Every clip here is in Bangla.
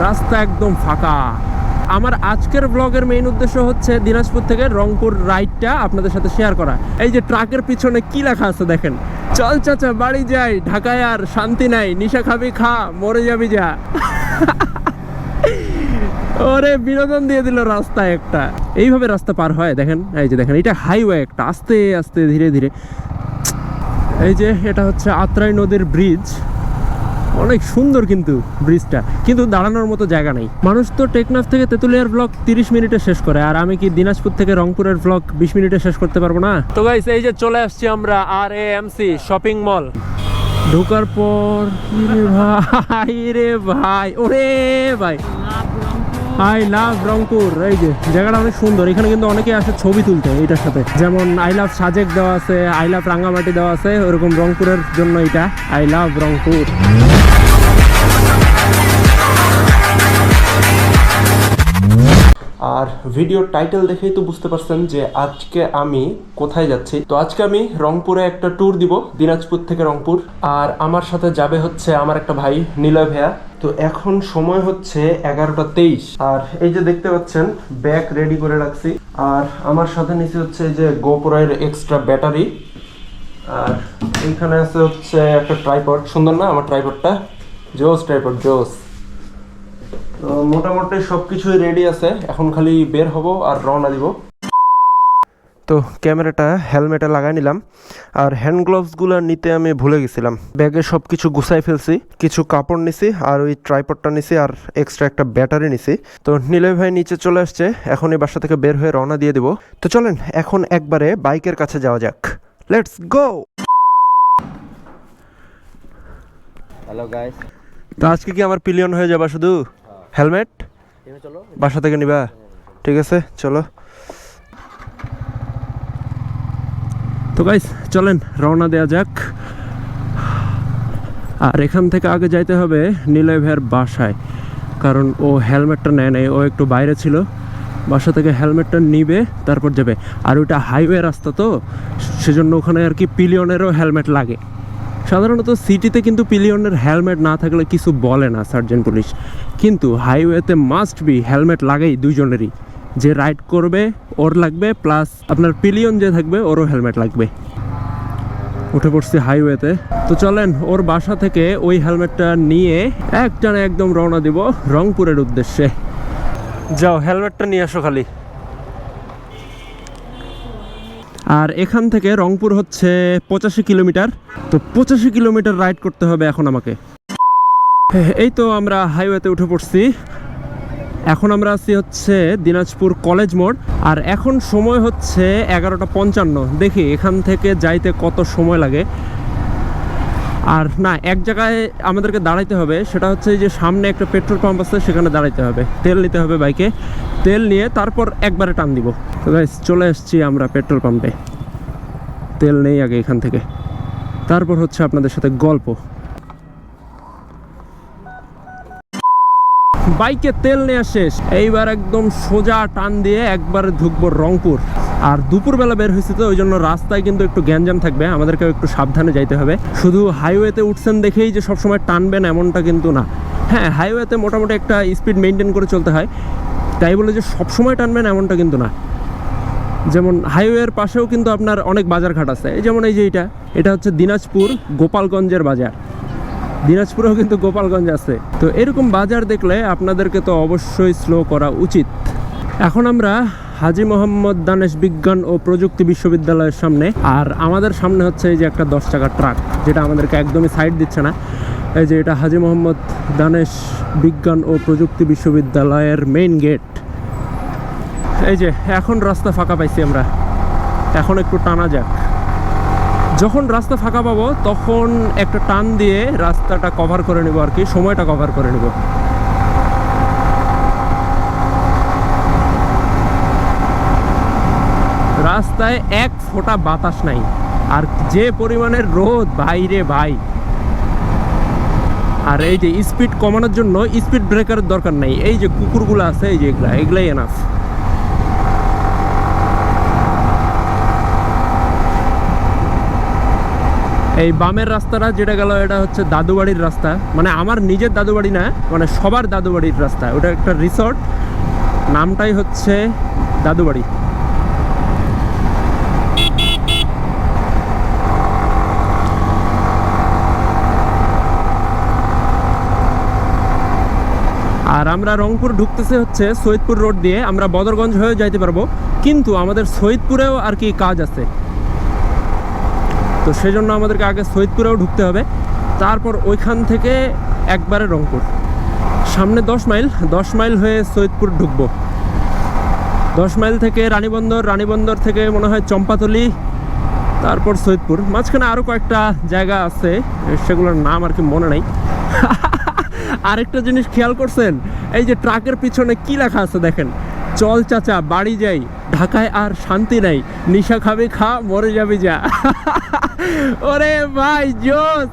রাস্তা একদম ফাঁকা। আমার আজকের ব্লগের মেইন উদ্দেশ্য হচ্ছে দিনাজপুর থেকে রংপুর রাইডটা আপনাদের সাথে শেয়ার করা। এই যে ট্রাকের পিছনে কি লেখা আছে দেখেন? চল চাচা, বাড়ি যাই। ঢাকায় আর শান্তি নাই। নিশা খাবি, খা, মরে যাবি যা। ওরে, বিনোদন দিয়ে দিল রাস্তা একটা। এইভাবে রাস্তা পার হয়, দেখেন? এই যে দেখেন, এটা হাইওয়ে একটা। আস্তে আস্তে, ধীরে ধীরে। এই যে, এটা হচ্ছে আত্রাই নদীর ব্রিজ অনেক সুন্দর কিন্তু ব্রিজটা কিন্তু দাঁড়ানোর মতো জায়গা নেই। মানুষ তো টেকনাফ থেকে তেঁতুলিয়ার ব্লগ তিরিশ মিনিটে শেষ করে আর আমি কি দিনাজপুর থেকে রংপুরের ব্লগ বিশ মিনিটে শেষ করতে পারব না? তো গাইস এই যে চলে আসছি আমরা আর A M C shopping mall ঢোকার পর ভাই রে ভাই ওরে ভাই। আই লাভ রংপুর এই যে জায়গাটা অনেক সুন্দর। এখানে কিন্তু অনেকে আসে ছবি তুলতে এটার সাথে। যেমন আই লাভ সাজেক দেওয়া আছে আই লাভ রাঙ্গামাটি দেওয়া আছে ওরকম রংপুরের জন্য এটা আই লাভ রংপুর। আর ভিডিওর টাইটেল দেখেই তো বুঝতে পারছেন যে আজকে আমি কোথায় যাচ্ছি। তো আজকে আমি রংপুরে একটা ট্যুর দিব, দিনাজপুর থেকে রংপুর। আর আমার সাথে যাবে হচ্ছে আমার একটা ভাই, নিলয় ভাইয়া। তো এখন সময় হচ্ছে এগারোটা তেইশ। আর এই যে দেখতে পাচ্ছেন ব্যাগ রেডি করে রাখছি। আর আমার সাথে নিচে হচ্ছে যে গোপুরের এক্সট্রা ব্যাটারি আর এইখানে আছে হচ্ছে একটা ট্রাইপড সুন্দর না আমার ট্রাইপডটা জোস ট্রাইপড জোস। তো মোটামুটি সব কিছুই রেডি আছে। এখন খালি বের হব আর রওনা দিব। তো ক্যামেরাটা হেলমেটে লাগাই নিলাম। আর হ্যান্ড গ্লোভসগুলো নিতে আমি ভুলে গেছিলাম। ব্যাগে সব কিছু গুছাই ফেলছি। কিছু কাপড় নিছি আর ওই ট্রাইপডটা নিছি আর এক্সট্রা একটা ব্যাটারি নিছি। তো নীলয় ভাই নিচে চলে আসছে। এখন এই বাসা থেকে বের হয়ে রওনা দিয়ে দিব। তো চলেন এখন একবারে বাইকের কাছে যাওয়া যাক। লেটস গো হ্যালো গাইস তো আজকে কি আমার পিলিয়ন হয়ে যাবা শুধু? হেলমেট? বাসা থেকে নিবা? ঠিক আছে, চলো। তো গাইস চলেন, রওনা দেওয়া যাক। আর এখান থেকে আগে যাইতে হবে নিলয় ভাইয়ের বাসায়। কারণ ও হেলমেটটা নেয় নাই, ও একটু বাইরে ছিল। বাসা থেকে হেলমেটটা নিবে, তারপর যাবে। আর ওইটা হাইওয়ে রাস্তা তো, সেজন্য ওখানে আর কি পিলিয়নেরও হেলমেট লাগে। সাধারণত সিটিতে কিন্তু পিলিয়নের হেলমেট না থাকলে কিছু বলে না সার্জেন্ট পুলিশ। কিন্তু হাইওয়েতে মাস্ট বি হেলমেট লাগেই দুইজনেরই। যে রাইড করবে, ওর লাগবে প্লাস আপনার পিলিয়ন যে থাকবে, ওরও হেলমেট লাগবে। উঠে পড়ছি হাইওয়েতে। তো চলেন, ওর বাসা থেকে ওই হেলমেটটা নিয়ে একটানে একদম রওনা দিব রংপুরের উদ্দেশ্যে। যাও, হেলমেটটা নিয়ে আসো খালি। আর এখান থেকে রংপুর হচ্ছে পঁচাশি কিলোমিটার। তো পঁচাশি কিলোমিটার রাইড করতে হবে এখন আমাকে। এই তো আমরা হাইওয়েতে উঠে পড়ছি। এখন আমরা আছি হচ্ছে দিনাজপুর কলেজ মোড়। আর এখন সময় হচ্ছে এগারোটা পঞ্চান্ন। দেখি এখান থেকে যাইতে কত সময় লাগে। আর না, এক জায়গায় আমাদেরকে দাঁড়াইতে হবে, সেটা হচ্ছে যে সামনে একটা পেট্রোল পাম্প আছে, সেখানে দাঁড়াইতে হবে। তেল নিতে হবে বাইকে। তেল নিয়ে তারপর একবারে টান দিব। চলে এসেছি আমরা পেট্রোল পাম্পে। তেল নেই আগে এখান থেকে। তারপর হচ্ছে আপনাদের সাথে গল্প। বাইকে তেল নেওয়া শেষ। এইবার একদম সোজা টান দিয়ে একবার ঢুকবো রংপুর। আর দুপুরবেলা বের হয়েছে তো ওই জন্য রাস্তায় কিন্তু একটু গ্যাঞ্জাম থাকবে আমাদেরকে একটু সাবধানে যাইতে হবে। শুধু হাইওয়েতে উঠছেন দেখেই যে সবসময় টানবেন এমনটা কিন্তু না। হ্যাঁ হাইওয়েতে মোটামুটি একটা স্পিড মেনটেন করে চলতে হয়। তাই বলে যে সবসময় টানবেন এমনটা কিন্তু না। যেমন হাইওয়ের পাশেও কিন্তু আপনার অনেক বাজার ঘাট আছে। এই যেমন এই যে এটা এটা হচ্ছে দিনাজপুর গোপালগঞ্জের বাজার। দিনাজপুরেও কিন্তু গোপালগঞ্জ আছে। তো এরকম বাজার দেখলে আপনাদেরকে তো অবশ্যই স্লো করা উচিত। এখন আমরা হাজি মোহাম্মদ দানেশ বিজ্ঞান ও প্রযুক্তি বিশ্ববিদ্যালয়ের সামনে। আর আমাদের সামনে হচ্ছে এই যে একটা দশ টাকার ট্রাক, যেটা আমাদেরকে একদমই সাইড দিচ্ছে না। এই যে এটা হাজি মোহাম্মদ দানেশ বিজ্ঞান ও প্রযুক্তি বিশ্ববিদ্যালয়ের মেইন গেট এই যে এখন রাস্তা ফাঁকা পাইছি আমরা। এখন একটু টানা যাক। যখন রাস্তা ফাঁকা পাবো, তখন একটা টান দিয়ে রাস্তাটা কভার করে নেব আর কি, সময়টা কভার করে নেব। রাস্তায় এক ফোঁটা বাতাস নাই। আর যে পরিমাণের রোদ বাইরে ভাই। আর এই যে স্পিড কমানোর জন্য স্পিড ব্রেকারের দরকার নাই। এই যে কুকুরগুলো আছে, এই যে এগুলা, এগুলাই এনাফ এই বামের রাস্তাটা যেটা গেল, এটা হচ্ছে দাদুবাড়ির রাস্তা। মানে আমার নিজের দাদুবাড়ি না মানে সবার দাদুবাড়ির রাস্তা। ওটা একটা রিসর্ট নামটাই হচ্ছে দাদুবাড়ি। আমরা রংপুর ঢুকতেছে হচ্ছে সৈয়দপুর রোড দিয়ে, আমরা বদরগঞ্জ হয়ে যাইতে পারব, কিন্তু আমাদের সৈয়দপুরেও আর কি কাজ আছে। তো সেজন্য আমাদেরকে আগে সৈয়দপুরেও ঢুকতে হবে, তারপর ওইখান থেকে একবারে রংপুর। সামনে দশ মাইল দশ মাইল হয়ে সৈয়দপুর ঢুকবো। দশ মাইল থেকে রানীবন্দর রানীবন্দর থেকে মনে হয় চম্পাতলি, তারপর সৈয়দপুর। মাঝখানে আরও কয়েকটা জায়গা আছে, সেগুলোর নাম আর কি মনে নাই। আরেকটা জিনিস খেয়াল করছেন? এই যে ট্রাকের পিছনে কি লেখা আছে দেখেন? চল চাচা, বাড়ি যাই। ঢাকায় আর শান্তি নাই। নিশা খাবি, খা, মরে যাবি যা। ওরে ভাই, জোস!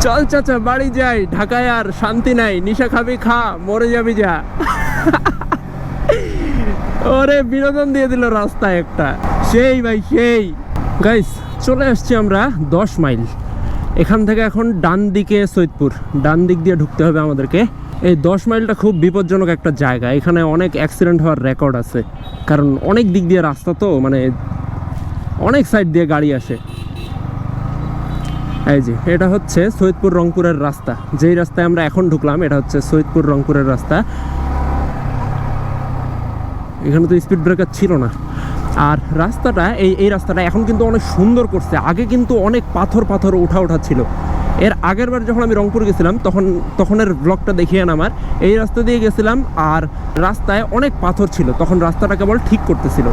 চল চাচা, বাড়ি যাই। ঢাকায় আর শান্তি নাই। নিশা খাবি, খা, মরে যাবি যা। ওরে বিনোদন দিয়ে দিল রাস্তায় একটা। সেই ভাই, সেই। গাইস চলে আসছি আমরা দশ মাইল। এখান থেকে এখন ডান দিকে সৈয়দপুর। ডান দিক দিয়ে ঢুকতে হবে আমাদেরকে। এই দশ মাইলটা খুব বিপজ্জনক একটা জায়গা। এখানে অনেক অ্যাক্সিডেন্ট হওয়ার রেকর্ড আছে। কারণ অনেক দিক দিয়ে রাস্তা তো মানে অনেক সাইড দিয়ে গাড়ি আসে। এই যে, এটা হচ্ছে সৈয়দপুর রংপুরের রাস্তা। যেই রাস্তায় আমরা এখন ঢুকলাম, এটা হচ্ছে সৈয়দপুর রংপুরের রাস্তা। এখানে তো স্পিড ব্রেকার ছিল না। আর রাস্তাটা, এই এই রাস্তাটা এখন কিন্তু অনেক সুন্দর করছে। আগে কিন্তু অনেক পাথর পাথর ওঠা ওঠা ছিল। এর আগের বার যখন আমি রংপুর গেছিলাম, তখন, তখনের ব্লগটা দেখিয়েন আমার। এই রাস্তা দিয়ে গেছিলাম আর রাস্তায় অনেক পাথর ছিল। তখন রাস্তাটা কেবল ঠিক করতেছিল।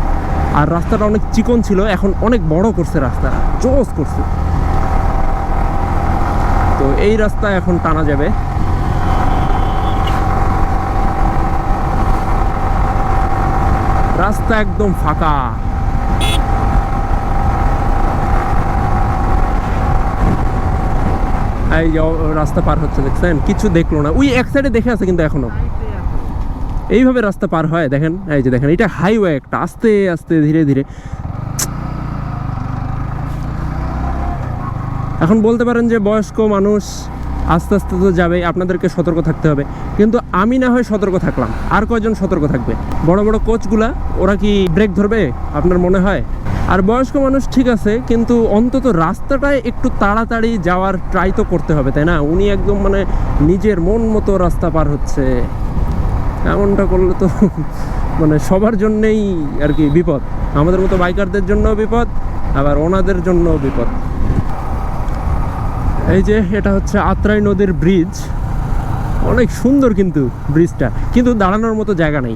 আর রাস্তাটা অনেক চিকন ছিল। এখন অনেক বড় করছে রাস্তাটা। জোস করছে। তো এই রাস্তা এখন টানা যাবে। রাস্তা একদম ফাঁকা। এই রাস্তা পার হচ্ছে, দেখছেন? কিছু দেখল না। ওই এক সাইডে দেখে আছে কিন্তু এখনও। এইভাবে রাস্তা পার হয়, দেখেন? এই যে দেখেন, এটা হাইওয়ে একটা। আস্তে আস্তে, ধীরে ধীরে। এখন বলতে পারেন যে বয়স্ক মানুষ আস্তে আস্তে তো যাবে, আপনাদেরকে সতর্ক থাকতে হবে। কিন্তু আমি না হয় সতর্ক থাকলাম। আর কয়জন সতর্ক থাকবে? বড় বড় কোচগুলা, ওরা কি ব্রেক ধরবে? আপনার মনে হয়? আর বয়স্ক মানুষ ঠিক আছে, কিন্তু অন্তত রাস্তাটায় একটু তাড়াতাড়ি যাওয়ার ট্রাই তো করতে হবে, তাই না? উনি একদম মানে নিজের মন মতো রাস্তা পার হচ্ছে। এমনটা করলে তো মানে সবার জন্যেই আর কি বিপদ। আমাদের মতো বাইকারদের জন্য বিপদ, আবার ওনাদের জন্য বিপদ। এই যে এটা হচ্ছে আত্রাই নদীর ব্রিজ অনেক সুন্দর কিন্তু ব্রিজটা কিন্তু দাঁড়ানোর মতো জায়গা নেই।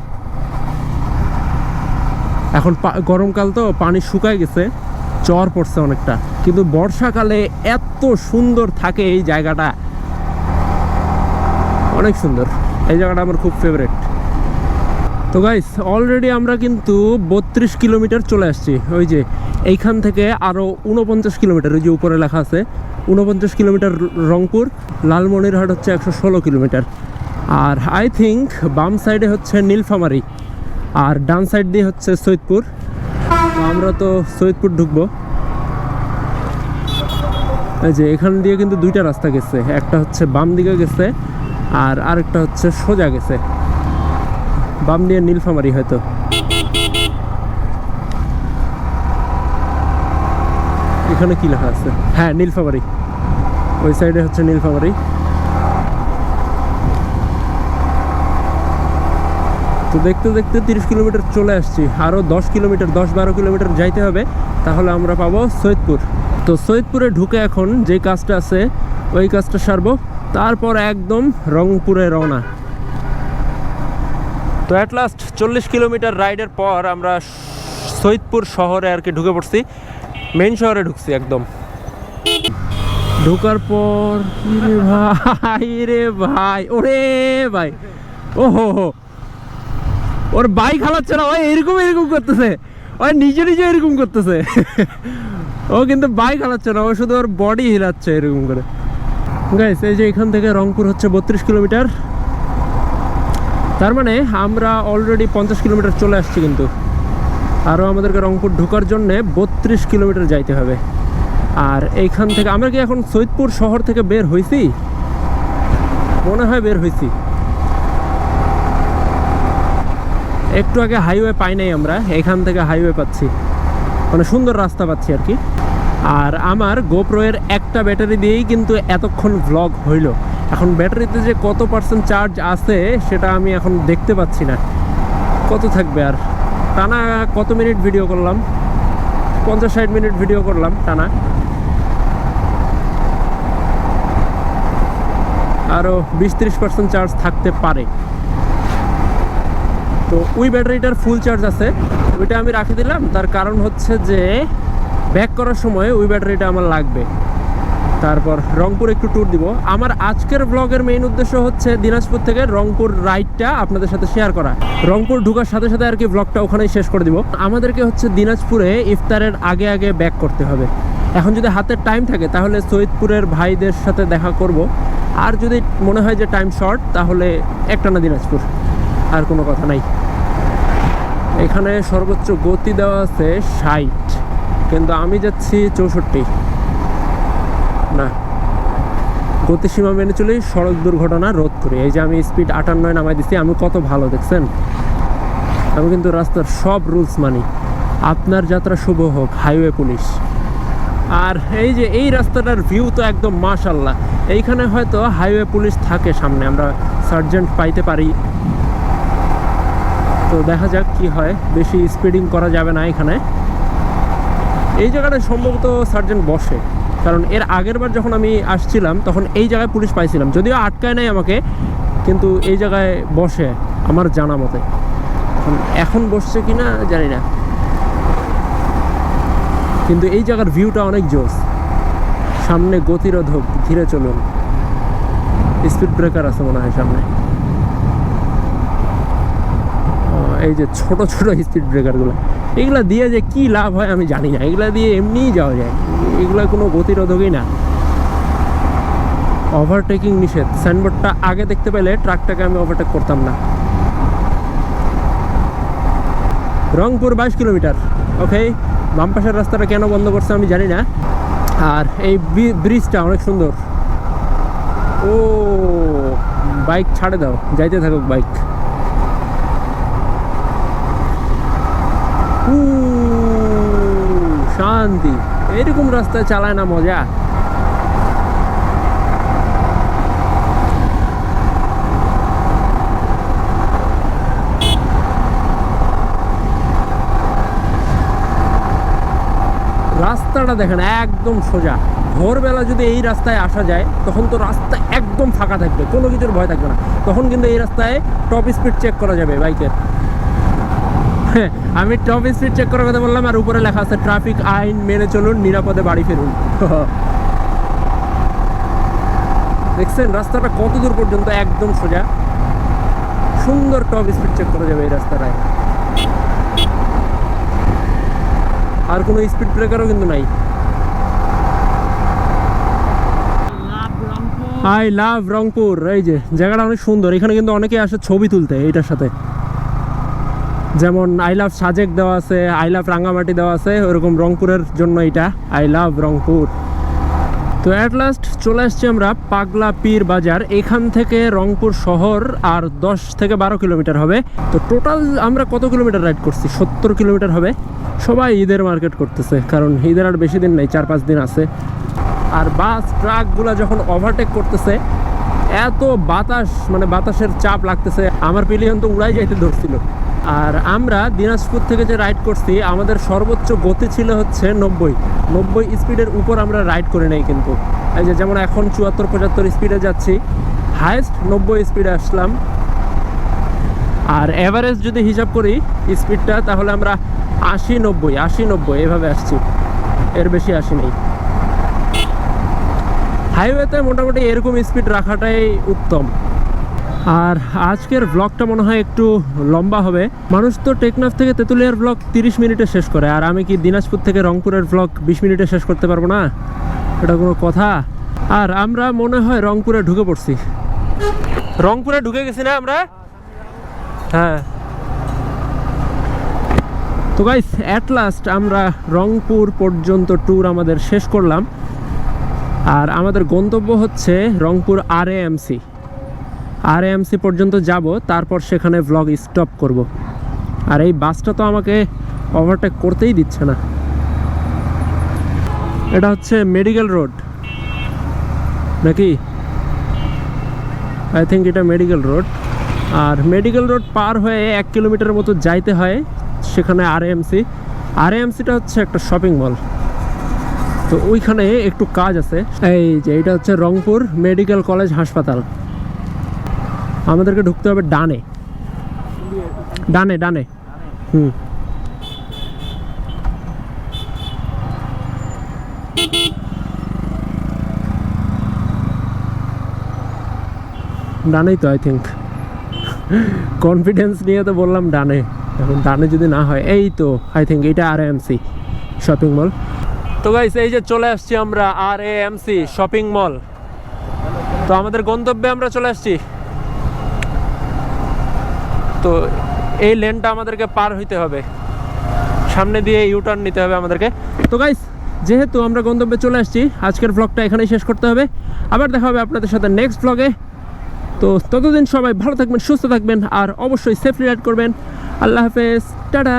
এখন গরমকাল তো, পানি শুকায় গেছে চর পড়ছে অনেকটা। কিন্তু বর্ষাকালে এত সুন্দর থাকে এই জায়গাটা। অনেক সুন্দর। এই জায়গাটা আমার খুব ফেভারেট তো গাইস অলরেডি আমরা কিন্তু বত্রিশ কিলোমিটার চলে আসছি। ওই যে এইখান থেকে আরও উনপঞ্চাশ কিলোমিটার, ওই যে উপরে লেখা আছে। উনপঞ্চাশ কিলোমিটার রংপুর, লালমনিরহাট হচ্ছে একশো ষোলো কিলোমিটার। আর আই থিঙ্ক বাম সাইডে হচ্ছে নীলফামারি, আর ডান সাইড দিয়ে হচ্ছে সৈয়দপুর। আমরা তো সৈয়দপুর ঢুকবো। এই যে এখান দিয়ে কিন্তু দুইটা রাস্তা গেছে, একটা হচ্ছে বাম দিকে গেছে, আর আরেকটা হচ্ছে সোজা গেছে। বাম দিয়ে নীলফামারি হয়তো। এখানে কি লেখা আছে? হ্যাঁ নীলফামারি। ওই সাইডে হচ্ছে নীলফামারি। তো দেখতে দেখতে তিরিশ কিলোমিটার চলে আসছি। আরও দশ কিলোমিটার, দশ বারো কিলোমিটার যাইতে হবে। তাহলে আমরা পাবো সৈয়দপুর। তো সৈয়দপুরে ঢুকে এখন যে কাজটা আছে, ওই কাজটা সারবো। তারপর একদম রংপুরে রওনা। তো অ্যাট লাস্ট চল্লিশ কিলোমিটার রাইডের পর আমরা সৈয়দপুর শহরে আর কি ঢুকে পড়ছি। মেইন শহরে ঢুকছি, একদম। ঢোকার পর ভাই রে ভাই, ওরে ভাই। ও হো হো। ওর বাইক হালাচ্ছে না, ওই এরকম এরকম করতেছে। ওই নিজে নিজে এরকম করতেছে। ও কিন্তু বাইক হালাচ্ছে না, ও শুধু ওর বডি হিলাচ্ছে এরকম করে। গাইস এই যে এখান থেকে রংপুর হচ্ছে বত্রিশ কিলোমিটার। তার মানে আমরা অলরেডি পঞ্চাশ কিলোমিটার চলে আসছি কিন্তু। আরও আমাদেরকে রংপুর ঢোকার জন্যে বত্রিশ কিলোমিটার যাইতে হবে। আর এইখান থেকে আমরা কি এখন সৈয়দপুর শহর থেকে বের হয়েছি মনে হয় বের হয়েছি একটু আগে হাইওয়ে পাই নাই আমরা এখান থেকে হাইওয়ে পাচ্ছি। মানে সুন্দর রাস্তা পাচ্ছি আর কি। আর আমার গোপ্রো এর একটা ব্যাটারি দিয়েই কিন্তু এতক্ষণ ভ্লগ হইল। এখন ব্যাটারিতে যে কত পার্সেন্ট চার্জ আছে, সেটা আমি এখন দেখতে পাচ্ছি না। কত থাকবে আর? টানা কত মিনিট ভিডিও করলাম? পঞ্চাশ ষাট মিনিট ভিডিও করলাম টানা। আরও বিশ ত্রিশ পার্সেন্ট চার্জ থাকতে পারে। তো ওই ব্যাটারিটার ফুল চার্জ আছে। ওইটা আমি রাখে দিলাম। তার কারণ হচ্ছে যে ব্যাক করার সময় ওই ব্যাটারিটা আমার লাগবে। তারপর রংপুর একটু ট্যুর দিব। আমার আজকের ব্লগের মেইন উদ্দেশ্য হচ্ছে দিনাজপুর থেকে রংপুর রাইডটা আপনাদের সাথে শেয়ার করা। রংপুর ঢুকার সাথে সাথে আর কি ব্লগটা ওখানেই শেষ করে দিব। আমাদেরকে হচ্ছে দিনাজপুরে ইফতারের আগে আগে ব্যাক করতে হবে। এখন যদি হাতের টাইম থাকে, তাহলে সৈয়দপুরের ভাইদের সাথে দেখা করব। আর যদি মনে হয় যে টাইম শর্ট তাহলে একটানা দিনাজপুর। আর কোনো কথা নাই। এখানে সর্বোচ্চ গতি দেওয়া আছে ষাট। কিন্তু আমি যাচ্ছি চৌষট্টি। না। গতিসীমা মেনে চলেই সড়ক দুর্ঘটনা রোধ করি। এই যে আমি স্পিড আটান্নয় নামাই দিচ্ছি আমি কত ভালো, দেখছেন? আমি কিন্তু রাস্তার সব রুলস মানি। আপনার যাত্রা শুভ হোক হাইওয়ে পুলিশ আর এই যে, এই রাস্তাটার ভিউ তো একদম মাশাল্লাহ এইখানে হয়তো হাইওয়ে পুলিশ থাকে সামনে, আমরা সার্জেন্ট পাইতে পারি। তো দেখা যাক কি হয়, বেশি স্পিডিং করা যাবে না এখানে। এই জায়গাটায় সম্ভবত সার্জেন্ট বসে। কারণ এর আগের বার যখন আমি আসছিলাম, তখন এই জায়গায় পুলিশ পাইছিলাম। যদিও আটকায় নাই আমাকে, কিন্তু এই জায়গায় বসে, আমার জানা মতে। এখন বসছে কি না জানি না। কিন্তু এই জায়গার ভিউটা অনেক জোস। সামনে গতিরোধক, ধীরে চলুন। স্পিড ব্রেকার আছে মনে হয় সামনে। এই যে ছোট ছোট স্পিড ব্রেকারগুলো এগুলা দিয়ে যে কি লাভ হয় আমি জানি না। এগুলা দিয়ে এমনিই যাওয়া যায়। এগুলা কোনো গতিরোধকই না। ওভারটেকিং নিষেধ। সাইনবোর্ডটা আগে দেখতে পেলে ট্রাকটাকে আমি ওভারটেক করতাম না। রংপুর বাইশ কিলোমিটার। ওকে বাম পাশের রাস্তাটা কেন বন্ধ করছে আমি জানি না। আর এই ব্রিজটা অনেক সুন্দর। ও বাইক ছাড়ে দাও। যাইতে থাকুক বাইক শান্তি। এরকম রাস্তায় চালায় না মজা। রাস্তাটা দেখেন, একদম সোজা। ভোরবেলা যদি এই রাস্তায় আসা যায়, তখন তো রাস্তা একদম ফাঁকা থাকবে, কোনো কিছুর ভয় থাকবে না। তখন কিন্তু এই রাস্তায় টপ স্পিড চেক করা যাবে বাইকের। আমি টপ স্পিড চেক করার কথা বললাম, আর উপরে লেখা আছে ট্রাফিক আইন মেনে চলুন, নিরাপদে বাড়ি ফিরুন। দেখছেন, রাস্তাটা কত দূর পর্যন্ত একদম সোজা। সুন্দর টপ স্পিড চেক করা যাবে এই রাস্তাটায়। আর কোনো স্পিড ব্রেকারও কিন্তু নাই। I love Rangpur. এই যে, জায়গাটা অনেক সুন্দর। এখানে কিন্তু অনেকে আসে ছবি তুলতে এইটার সাথে। যেমন আই লাভ সাজেক দেওয়া আছে, আই লাভ রাঙ্গামাটি দেওয়া আছে, ওরকম রংপুরের জন্য এটা, আই লাভ রংপুর। তো অ্যাট লাস্ট চলে আসছি আমরা পাগলা পীর বাজার, এখান থেকে রংপুর শহর, আর দশ থেকে বারো কিলোমিটার হবে। তো টোটাল আমরা কত কিলোমিটার রাইড করছি? সত্তর কিলোমিটার হবে। সবাই ঈদের মার্কেট করতেছে, কারণ ঈদের আর বেশি দিন নেই চার পাঁচ দিন আছে। আর বাস ট্রাকগুলো যখন ওভারটেক করতেছে, এত বাতাস মানে বাতাসের চাপ লাগতেছে। আমার পিলিয়ন তো উড়াই যাইতে ধরছিল। আর আমরা দিনাজপুর থেকে যে রাইড করছি, আমাদের সর্বোচ্চ গতি ছিল হচ্ছে নব্বই। নব্বই স্পিডের উপর আমরা রাইড করে নেই কিন্তু। এই যে যেমন এখন চুয়াত্তর, পঁচাত্তর স্পিডে যাচ্ছি হায়েস্ট নব্বই স্পিডে আসলাম। আর এভারেজ যদি হিসাব করি স্পিডটা তাহলে আমরা আশি নব্বই আশি নব্বই এভাবে আসছি। এর বেশি আসি নেই। হাইওয়েতে মোটামুটি এরকম স্পিড রাখাটাই উত্তম। আর আজকের ব্লগটা মনে হয় একটু লম্বা হবে। মানুষ তো টেকনাফ থেকে তেঁতুলিয়ার ব্লগ তিরিশ মিনিটে শেষ করে। আর আমি কি দিনাজপুর থেকে রংপুরের ব্লগ বিশ মিনিটে শেষ করতে পারব না? এটা কোনো কথা? আর আমরা মনে হয় রংপুরে ঢুকে পড়ছি। রংপুরে ঢুকে গেছি না আমরা? হ্যাঁ। তো গাইস অ্যাট লাস্ট আমরা রংপুর পর্যন্ত ট্যুর আমাদের শেষ করলাম। আর আমাদের গন্তব্য হচ্ছে রংপুর আর A M C R M C পর্যন্ত যাব, তারপর সেখানে ব্লগ স্টপ করব। আর এই বাসটা তো আমাকে ওভারটেক করতেই দিচ্ছে না। এটা হচ্ছে মেডিকেল রোড নাকি? আই থিঙ্ক এটা মেডিকেল রোড আর মেডিকেল রোড পার হয়ে এক কিলোমিটার মতো যাইতে হয় সেখানে আর এমসি আর এমসিটা হচ্ছে একটা শপিং মল তো ওইখানে একটু কাজ আছে। এই যে, এটা হচ্ছে রংপুর মেডিকেল কলেজ হাসপাতাল। আমাদেরকে ঢুকতে হবে ডানে। ডানে ডানে। হুম। ডানেই তো আই থিঙ্ক কনফিডেন্স নিয়ে তো বললাম ডানে। এখন ডানে যদি না হয়, এই তো আই থিঙ্ক এটা আর এমসি শপিং মল তো গাইস এই যে চলে আসছি আমরা আর এ এমসি শপিং মল তো আমাদের গন্তব্যে আমরা চলে আসছি। তো এই লেনটা আমাদেরকে পার হইতে হবে। সামনে দিয়ে ইউটার্ন নিতে হবে আমাদেরকে। তো গাইস যেহেতু আমরা গন্তব্যে চলে আসছি, আজকের ব্লগটা এখানেই শেষ করতে হবে। আবার দেখা হবে আপনাদের সাথে নেক্সট ব্লগে তো ততদিন সবাই ভালো থাকবেন, সুস্থ থাকবেন, আর অবশ্যই সেফলি রাইড করবেন। আল্লাহ হাফেজ, টাটা।